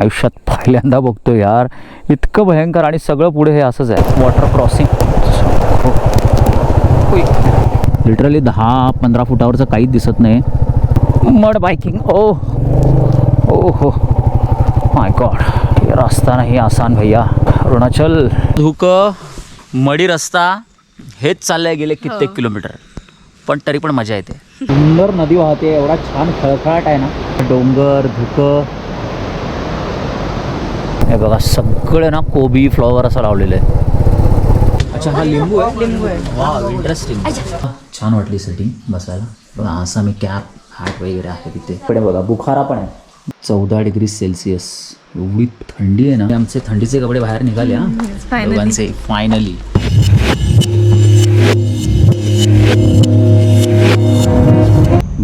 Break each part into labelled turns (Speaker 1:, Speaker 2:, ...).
Speaker 1: आयुष्यात पहिल्यांदा बघतो यार. इतकं भयंकर आणि सगळं पुढे हे असंच आहे. वॉटर क्रॉसिंग लिटरली दहा पंधरा फुटावरचं काहीच दिसत नाही. Mud biking oh. ओ हो माय गॉड ये रस्ता नाही आसान भैया. अरुणाचल. धुक मडी रस्ता हेच चाललंय गेले कित्येक किलोमीटर. पण तरी पण मजा येते. सुंदर नदी वाहते एवढा छान खळखळाट आहे ना. डोंगर धुक हे बघा सगळे ना कोबी फ्लॉवर असं लावलेलं. आहे अच्छा हा लिंबू आहे? लिंबू आहे. वा इंटरेस्टिंग छान वाटली सेटिंग बसायला. बघा असा मी कॅप हॅट वगैरे आहे तिथे. पण बघा बुखारा पण आहे. चौदा डिग्री सेल्सिअस. एवढी थंडी आहे ना. आमचे थंडीचे कपडे बाहेर निघाले हा. दोघांचे finally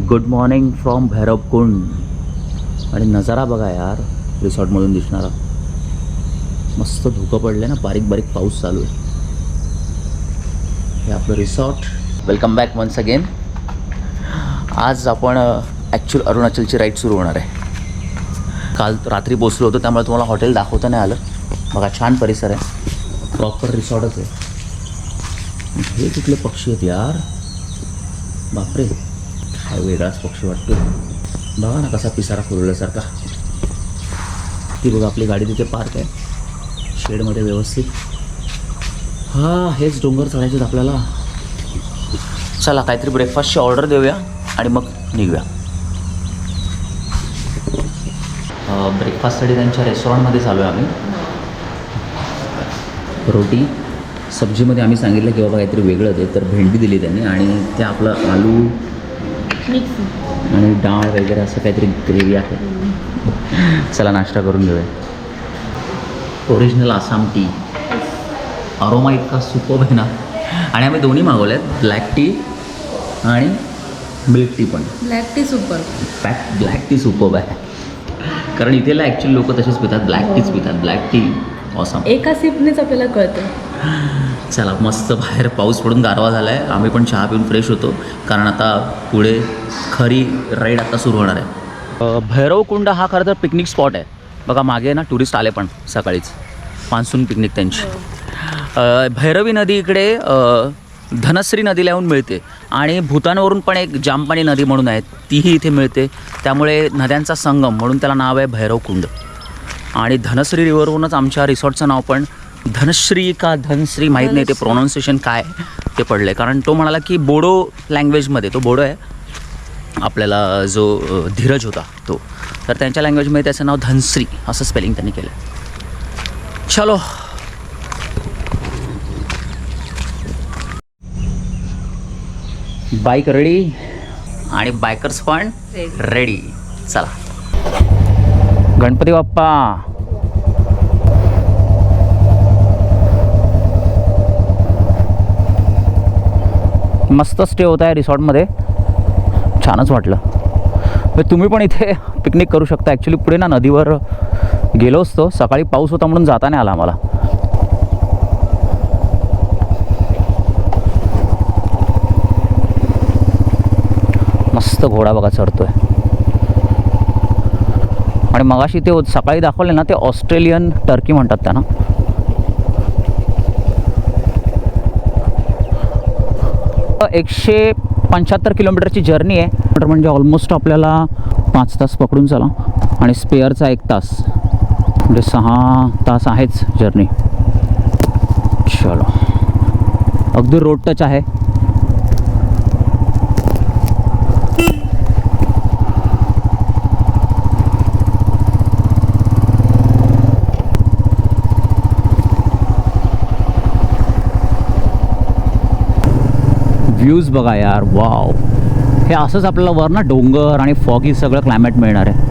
Speaker 1: good morning from Bhairav Kund आणि नजारा बघा यार रिसॉर्टमधून दिसणारा. मस्त धुकं पडलं ना बारीक बारीक पाऊस चालू आहे. हे आपलं resort welcome back once again आज आपण ॲक्च्युअल अरुणाचलची राईड सुरू होणार आहे. काल रात्री पोचलो होतो त्यामुळे तुम्हाला हॉटेल दाखवता नाही आलं. बघा छान परिसर आहे. प्रॉपर रिसॉर्टच आहे. हे कुठले पक्षी आहेत यार? बापरे. काय वेगळाच पक्षी वाटतो बघा ना कसा पिसारा फुलवल्यासारखा ती बघा आपली गाडी तिथे पार्क आहे. शेडमध्ये व्यवस्थित. हा हेच डोंगर चढायचे आपल्याला. चला काहीतरी ब्रेकफास्टची ऑर्डर देऊया आणि मग निघूया. ब्रेकफास्टसाठी त्यांच्या रेस्टॉरंटमध्ये चालू आहे आम्ही. रोटी सब्जीमध्ये आम्ही सांगितलं की बाबा काहीतरी वेगळं दे तर भेंडी दिली त्यांनी आणि ते आपलं आलू आणि डाळ वगैरे असं काहीतरी ग्रेव्ही आहे. चला नाश्ता करून घेऊया. ओरिजिनल आसाम टी अरोमा इतका सुपर आहे ना. आणि आम्ही दोन्ही मागवले आहेत ब्लॅक टी आणि मिल्क टी पण.
Speaker 2: Black tea super
Speaker 1: black black tea super आहे कारण इथेला ॲक्च्युली लोक तसेच पितात. ब्लॅक टीच पितात. ब्लॅक टी ऑसम
Speaker 2: एका सिपनेच आपल्याला कळतं.
Speaker 1: चला मस्त बाहेर पाऊस पडून गारवा झाला आहे आम्ही पण चहा पिऊन फ्रेश होतो. कारण आता पुढे खरी राईड आता सुरू होणार आहे. भैरवकुंड हा खरं तर पिकनिक स्पॉट आहे. बघा मागे ना टुरिस्ट आले पण सकाळीच. मान्सून पिकनिक त्यांची. भैरवी नदी इकडे धनश्री नदीला येऊन मिळते. आणि भूतानवरून पण एक जामपाणी नदी म्हणून आहे तीही इथे मिळते. त्यामुळे नद्यांचा संगम म्हणून त्याला नाव आहे भैरवकुंड आणि धनश्री रिव्हरवरूनच आमच्या रिसॉर्टचं नाव पण धनश्री का धनश्री माहीत नाही ते प्रोनाऊन्सिएशन काय ते पडलं आहे कारण तो म्हणाला की बोडो लँग्वेजमध्ये तो बोडो आहे. आपल्याला जो धीरज होता तो. तर त्यांच्या लँग्वेजमध्ये त्याचं नाव धनश्री असं स्पेलिंग त्यांनी केलं चलो. बाईक रेडी आणि बायकर्स पण रेडी चला. गणपती बाप्पा. मस्त स्टे होत आहे रिसॉर्टमध्ये छानच वाटलं. तर तुम्ही पण इथे पिकनिक करू शकता. ॲक्च्युली पुढे ना नदीवर गेलो असतो. सकाळी पाऊस होता म्हणून जाता नाही आला आम्हाला. मस्त घोडा बघा चढतोय. आणि मगाशी ते सकाळी दाखवले ना ते ऑस्ट्रेलियन टर्की म्हणतात त्यांना. एकशे पंच्याहत्तर किलोमीटरची जर्नी आहे. म्हणजे ऑलमोस्ट आपल्याला पाच तास पकडून चला. आणि स्पेअरचा एक तास. म्हणजे सहा तास आहेच जर्नी चलो. अगदी रोड टच आहे. व्ह्यूज बघा यार. वाव हे असंच आपल्याला वर ना डोंगर आणि फॉगी सगळं क्लायमेट मिळणार आहे.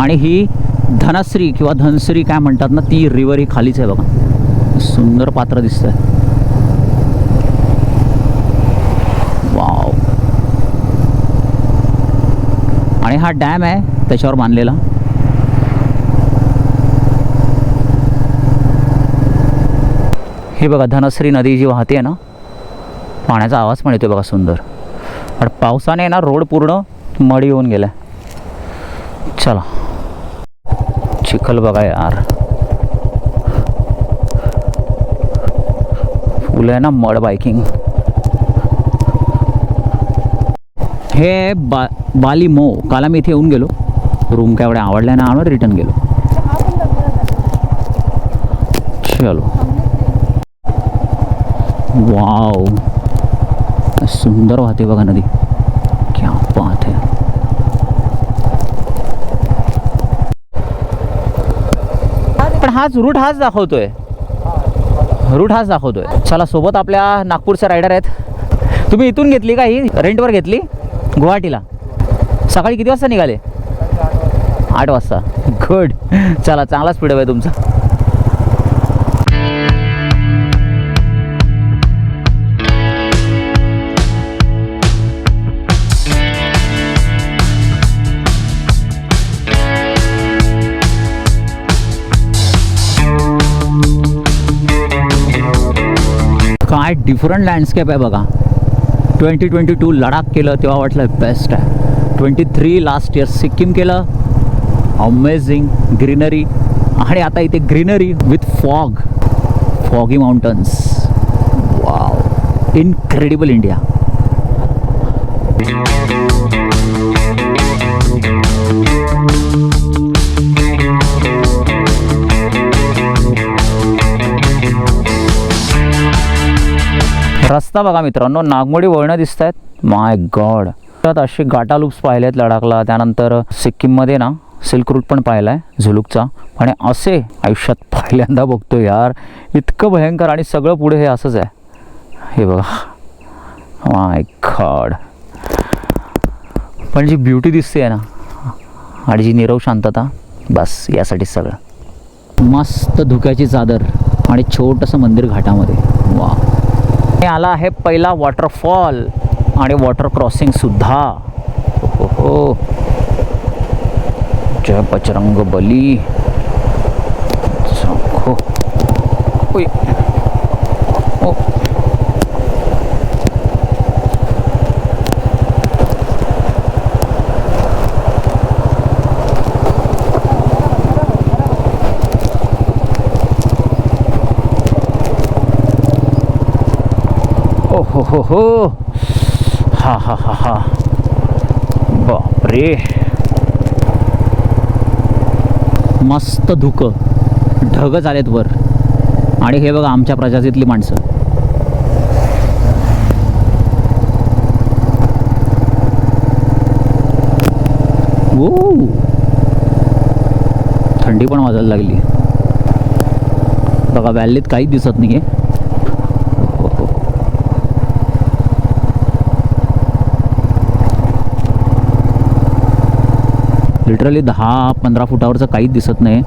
Speaker 1: आणि ही धनश्री किंवा धनश्री काय म्हणतात ना ती रिवर ही खालीच आहे बघा. सुंदर पात्र दिसतंय. वाव आणि हा डॅम आहे त्याच्यावर बांधलेला. हे बघा धनश्री नदी जी वाहते आहे ना पाण्याचा आवाज पण येतो बघा सुंदर. पण पावसाने ना रोड पूर्ण मडी होऊन गेला चला. चिखल बघा यार. फुल आहे ना मड बायकिंग. हे बा बाली मो. काल आम्ही इथे येऊन गेलो. रूम काय एवढ्या आवडल्या ना आणून रिटर्न गेलो. चलो. वाव. सुंदर वाहते बघा नदी. क्या बात आहे पण हाच रूट हाच दाखवतोय. रूट हाच दाखवतोय. चला सोबत आपल्या नागपूरच्या रायडर आहेत. तुम्ही इथून घेतली का ही? रेंटवर घेतली? गुवाहाटीला. सकाळी किती वाजता निघाले? आठ वाजता. गुड चला चांगला स्पीड आहे तुमचा. डिफरंट लँडस्केप आहे बघा. ट्वेंटी ट्वेंटी टू लडाख केलं तेव्हा वाटलं बेस्ट आहे. Twenty three last year Sikkim केलं. अमेझिंग ग्रीनरी आणि आता इथे greenery with fog foggy mountains wow incredible India रस्ता बघा मित्रांनो नागमोडी वळणं दिसत आहेत माय गॉड त्यात असे गाटा लुप्स पाहिले आहेत लडाखला. त्यानंतर सिक्कीममध्ये ना सिल्क रूट पण पाहिला आहे झुलुकचा. आणि असे आयुष्यात पहिल्यांदा बघतो यार. इतकं भयंकर आणि सगळं पुढे हे असंच आहे. हे बघा. माय गॉड पण जी ब्युटी दिसते आहे ना आणि जी निरव शांतता बस यासाठी सगळं. मस्त धुक्याची चादर आणि छोटंसं मंदिर घाटामध्ये. वा हे आला आहे पहिला वॉटरफॉल आणि वॉटर क्रॉसिंग सुद्धा. हो हो जय बजरंग बली. हो हो हो. हा हा हा हा. बापरे. मस्त धुकं. ढग आलेत वर. आणि हे बघा आमच्या प्रजातीतली माणसं. ओ थंडी पण वाजायला लागली. बघा व्हॅलीत काहीच दिसत नाही आहे लिटरली दहा पंधरा फुटावरचं काहीच दिसत नाही.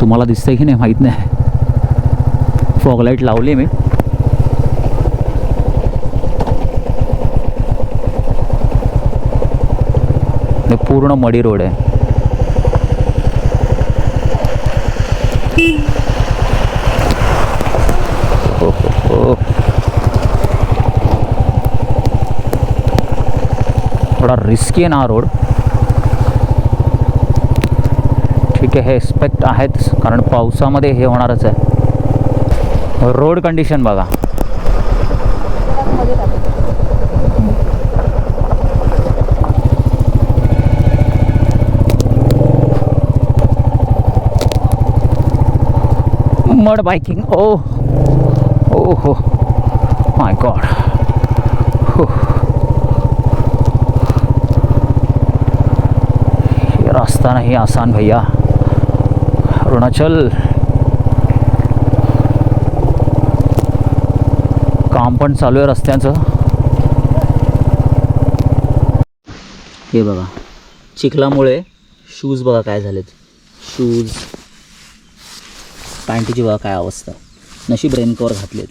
Speaker 1: तुम्हाला दिसतंय की नाही माहीत नाही. फॉगलाईट लावली मी. पूर्ण मडी रोड आहे. हो, हो, हो. थोडा रिस्की आहे ना हा रोड. ठीक आहे हे एक्सपेक्ट आहेतच कारण पावसामध्ये हे होणारच आहे. रोड कंडिशन बघा. मड बायकिंग ओ ओ हो माय गॉड हो रास्ता नाही आसान भैया. अरुणाचल. काम पण चालू आहे रस्त्याचं. हे बघा चिखलामुळे शूज बघा काय झालेत. शूज पॅन्टीची बघा काय अवस्था. नशीब रेनकवर घातलेत.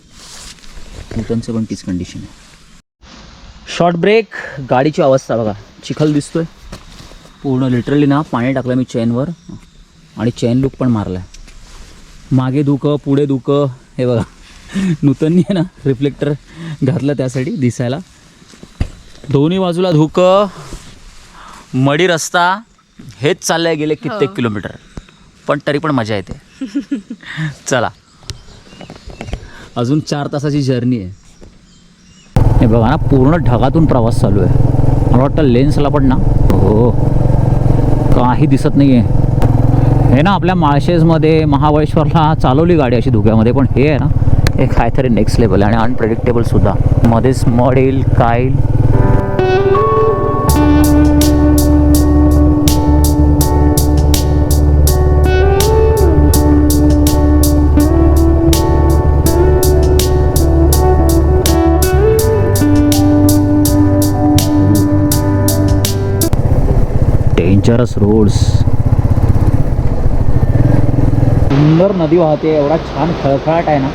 Speaker 1: बुटांचं पण तीच कंडिशन आहे. शॉर्ट ब्रेक गाडीची अवस्था बघा. चिखल दिसतोय. पूर्ण लिटरली ना पाणी टाकलं मी चेनवर आणि चेन लूक पण मारला आहे मागे दुखं पुढे दुखं हे बघा. नूतननी आहे ना रिफ्लेक्टर घातलं त्यासाठी दिसायला. दोन्ही बाजूला धुकं मडी रस्ता हेच चाललंय गेले कित्येक किलोमीटर. पण तरी पण मजा येते. चला. अजून चार तासाची जर्नी आहे. हे बघा ना पूर्ण ढगातून प्रवास चालू आहे. मला वाटतं लेन्सला पण ना. हो. काही दिसत नाही आहे हे ना आपल्या माळशेजमध्ये महाबळेश्वरला चालवली गाडी अशी धुक्यामध्ये पण हे आहे ना हे काहीतरी नेक्स्ट लेवल आहे आणि अनप्रेडिक्टेबल सुद्धा. मध्येच मड येईल काय येईल? डेंजरस रोड्स सुंदर नदी वाहते एवढा छान खळखळाट आहे ना.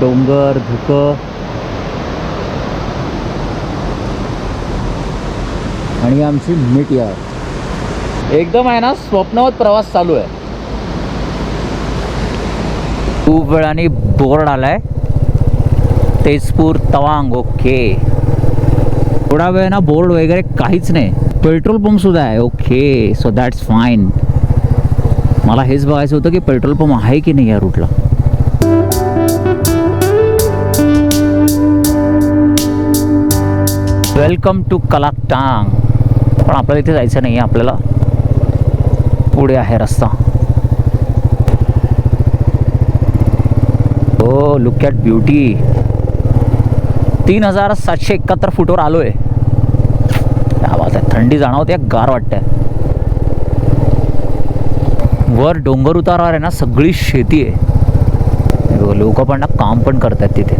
Speaker 1: डोंगर धुकं. आणि आमची मीट या एकदम आहे ना स्वप्नवत प्रवास चालू आहे. खूप वेळाने बोर्ड आलाय. तेजपूर तवांग ओके. थोडा वेळ ना बोर्ड वगैरे काहीच नाही. पेट्रोल पंप सुद्धा आहे. ओके सो दॅट्स फाईन मला हेच बघायचं होतं की पेट्रोल पंप आहे की नाही या रूटला वेलकम टू कलाकटांग पण आपल्याला इथे जायचं नाही आहे आपल्याला पुढे आहे रस्ता. हो लुक ॲट ब्युटी तीन हजार सातशे एकाहत्तर फुटवर आलो आहे थंडी जाणवते गार वाटते वर डोंगर उतारावर आहे ना सगळी शेती आहे. लोक पण ना काम पण करतात तिथे.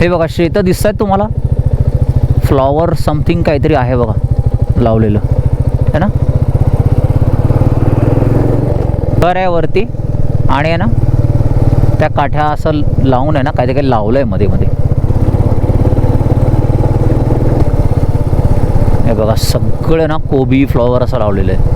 Speaker 1: हे बघा शेतं दिसत आहेत तुम्हाला? फ्लॉवर समथिंग काहीतरी आहे बघा लावलेलं. है ना? घर आहे वरती आणि आहे ना त्या काठ्या असं लावून आहे ना काहीतरी काही लावलं आहे मध्ये मध्ये हे बघा सगळं ना कोबी फ्लॉवर असं लावलेलं आहे.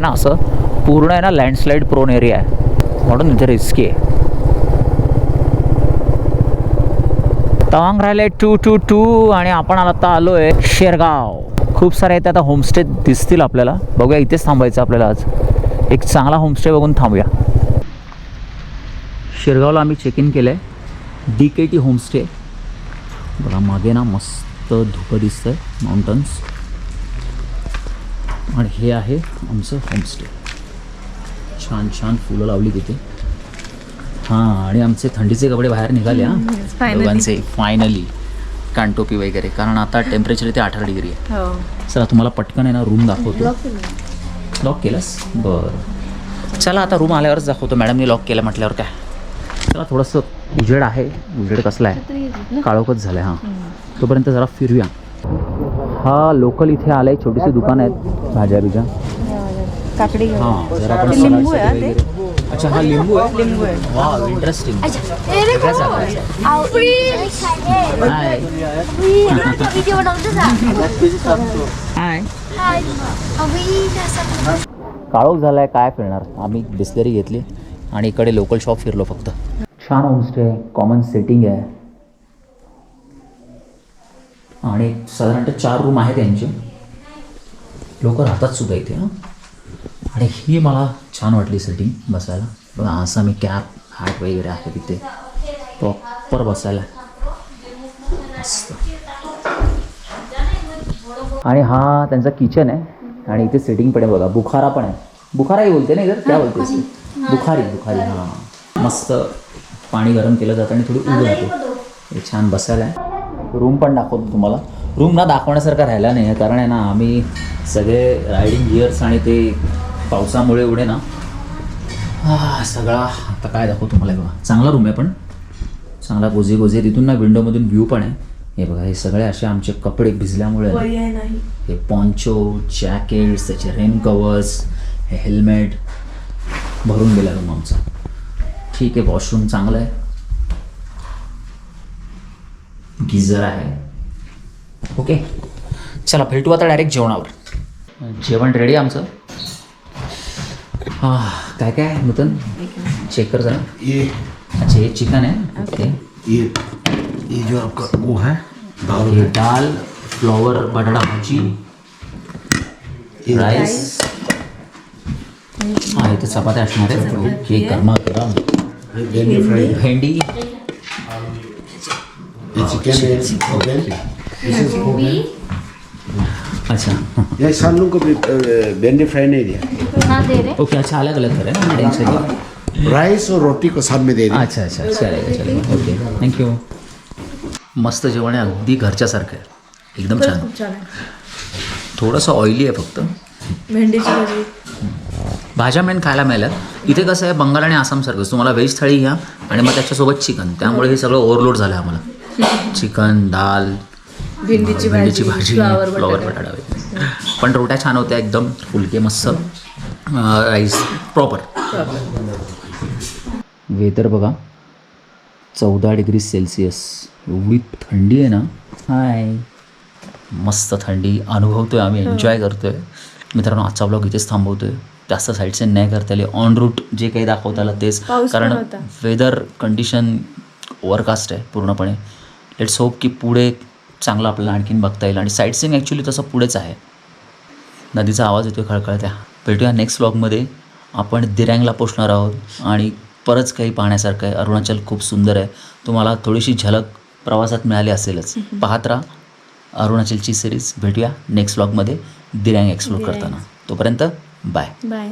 Speaker 1: ना असं. पूर्ण आहे ना लँडस्लाईड प्रोन एरिया आहे. म्हणून इथे रिस्की आहे. तवांग राहिले टू टू टू आणि आपण आता आलो आहे शेरगाव. खूप सारे आहेत आता होमस्टे दिसतील आपल्याला. बघूया इथेच थांबायचं आपल्याला आज. एक चांगला होमस्टे बघून थांबूया. शेरगावला आम्ही चेक इन केलं आहे डी के टी होमस्टे बघा मागे ना मस्त धुकं दिसतंय माउंटन्स आणि हे आहे आमचं होमस्टे छान छान फुलं लावली तिथे हां आणि आमचे थंडीचे कपडे बाहेर निघाले हां. दोघांचे फायनली कानटोपी वगैरे कारण आता टेम्परेचर इथे अठरा डिग्री आहे.
Speaker 2: हो.
Speaker 1: चला तुम्हाला पटकन आहे ना रूम दाखवतो. लॉक केलंस? बरं. चला आता रूम आल्यावरच दाखवतो. मॅडमनी लॉक केलं म्हटल्यावर काय? चला थोडंसं उजेड आहे. उजेड कसला आहे? काळोखच झालं आहे हां तोपर्यंत जरा फिरूया. हा लोकल इथे आलाय छोटीशी दुकान आहेत. भाज्या बिज्या
Speaker 2: काकडी
Speaker 1: हां जरा आपण
Speaker 2: ते लिंबू आहे हा ते?
Speaker 1: अच्छा हा लिंबू आहे?
Speaker 2: लिंबू आहे.
Speaker 1: वा इंटरेस्टिंग? हाय काळोख झालाय काय फिरणार? आम्ही बिस्लरी घेतली आणि इकडे लोकल शॉप फिरलो फक्त. छान होमस्टे आहे कॉमन सेटिंग आहे. आणि साधारणतः चार रूम आहेत त्यांचे लोक राहतात सुद्धा इथे हां. आणि ही मला छान वाटली सेटिंग बसायला. बघा असं मी कॅप हॅट वगैरे आहे तिथे. प्रॉपर बसायला. मस्त. आणि हा त्यांचा किचन आहे. आणि इथे सेटिंग पण आहे बघा. बुखारा पण आहे. बुखाराही बोलते ना इथं त्या बोलते बुखारी बुखारी हां. मस्त पाणी गरम केलं जातं आणि थोडी ऊब राहते हे छान बसायला आहे. रूम पण दाखवतो तुम्हाला. रूम ना दाखवण्यासारखा राहिला नाही. आहे कारण आहे ना आम्ही सगळे रायडिंग गिअर्स आणि ते पावसामुळे एवढे ना? सगळा आता काय दाखवतो तुम्हाला बघा. चांगला रूम आहे पण. चांगला गोझी गोझी तिथून ना विंडोमधून व्ह्यू पण आहे. हे बघा हे सगळे असे आमचे कपडे भिजल्यामुळे हे पॉन्चो जॅकेट्स त्याचे रेन कवर्स हे हेल्मेट भरून गेला रूम आमचा. ठीक आहे वॉशरूम चांगलं आहे. गिझर आहे. ओके चला भेटू आता डायरेक्ट जेवणावर. जेवण रेडी आमचं? हा काय काय आहे नूतन चेक कर जरा.
Speaker 3: ये.
Speaker 1: अच्छा हे चिकन है ओके
Speaker 3: ये ये जो आपका वो है दाल
Speaker 1: दाल फ्लॉवर बटाटा भाजी राईस हा इथे चपात्या असणार आहेत ओके गरमा गरम.
Speaker 3: भेंडी. फ्राई ये है.
Speaker 1: अच्छा.
Speaker 3: ये सानू को भी भेंडी फ्राई नहीं दिया.
Speaker 4: ना दे रहे
Speaker 1: ओके अच्छा अलग अलग करें ना टेंशन नहीं
Speaker 3: राइस और रोटी को साथ में दे दिया
Speaker 1: अच्छा अच्छा चालेल चालेल ओके थँक्यू मस्त जेवण आहे अगदी घरच्यासारखं आहे एकदम छान।
Speaker 2: खूप छान आहे।
Speaker 1: थोडंसं ऑइली आहे फक्त।
Speaker 2: भेंडीची भाजी.
Speaker 1: भाज्या मेन खायला मिळाल्या इथे कसं आहे बंगाल आणि आसामसारखंच तुम्हाला व्हेज थाळी घ्या आणि मग त्याच्यासोबत चिकन त्यामुळे हे सगळं ओव्हरलोड झालं आम्हाला. चिकन दाल
Speaker 2: भेंडीची
Speaker 1: भेंडीची
Speaker 2: भाजी फ्लावर
Speaker 1: फ्लॉवर
Speaker 2: बटाटा.
Speaker 1: बटाटा वगैरे. पण रोट्या छान होत्या एकदम फुलके मस्त. राईस प्रॉपर वेदर बघा. चौदा डिग्री सेल्सिअस. एवढी थंडी आहे ना? हाय. मस्त थंडी अनुभवतोय आम्ही एन्जॉय करतोय. मित्रांनो आजचा ब्लॉग इथेच थांबवतोय. जास्त साईडचे नाही करता आले. ऑन रूट जे काही दाखवता आलं तेच कारण. वेदर कंडिशन ओव्हरकास्ट आहे पूर्णपणे. लेट्स होप की पुढे चांगलं आपल्याला आणखीन बघता येईल. आणि साईट सीन ॲक्च्युली तसं पुढेच आहे. नदीचा आवाज येतो खळखळत्या. भेटूया नेक्स्ट ब्लॉगमध्ये आपण दिरँगला पोचणार आहोत आणि परत काही पाहण्यासारखं आहे. अरुणाचल खूप सुंदर आहे. तुम्हाला थोडीशी झलक प्रवासात मिळाली असेलच. पाहत राहा. अरुणाचलची सिरीज भेटूया नेक्स्ट ब्लॉगमध्ये दिरँग एक्सप्लोर. करताना. तोपर्यंत बाय
Speaker 2: बाय